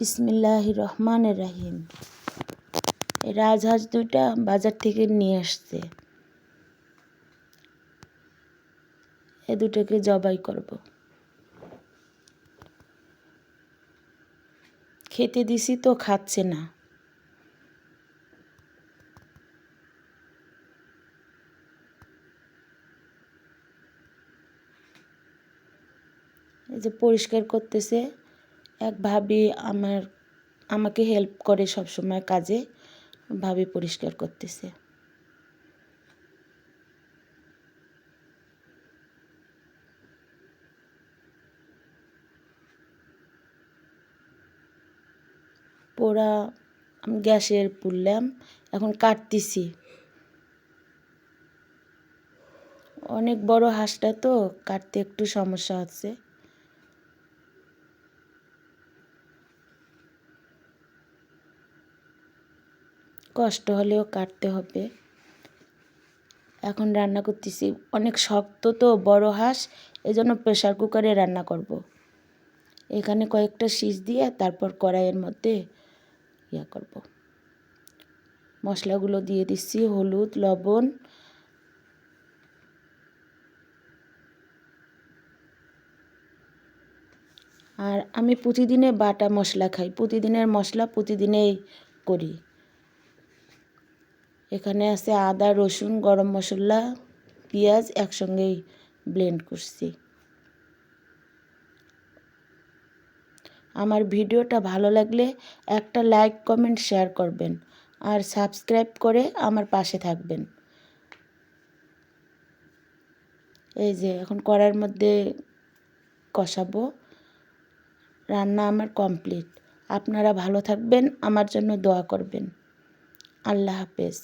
বিসমিল্লাহ রহমান রাহিম এই রাজহাঁস দুইটা বাজার থেকে নিয়ে আসছে। এ দুটোকে জবাই করব। খেতে দিছি তো খাচ্ছে না। এই যে পরিষ্কার করতেছে। এক ভাবি আমার, আমাকে হেল্প করে সব সময় কাজে, ভাবি পরিষ্কার করতেছে। পোড়া গ্যাসের পুড়লাম, এখন কাটতেছি। অনেক বড় হাঁসটা তো, কাটতে একটু সমস্যা হচ্ছে। কষ্ট হলেও কাটতে হবে। এখন রান্না করতেছি। অনেক শক্ত তো, বড় হাঁস, এজন্য প্রেশার কুকারে রান্না করব। এখানে কয়েকটা শীষ দিয়ে তারপর কড়াইয়ের মধ্যে ইয়া করব। মশলাগুলো দিয়ে দিচ্ছি, হলুদ, লবণ। আর আমি প্রতিদিনে বাটা মশলা খাই। প্রতিদিনের মশলা প্রতিদিনেই করি। এখানে আছে আদা, রসুন, গরম মশলা, পেঁয়াজ একসঙ্গেই ব্লেন্ড করছি। আমার ভিডিওটা ভালো লাগলে একটা লাইক কমেন্ট শেয়ার করবেন আর সাবস্ক্রাইব করে আমার পাশে থাকবেন। এই যে এখন কড়ার মধ্যে কষাবো। রান্না আমার কমপ্লিট আপনারা ভালো থাকবেন, আমার জন্য দোয়া করবেন। আল্লাহ হাফেজ।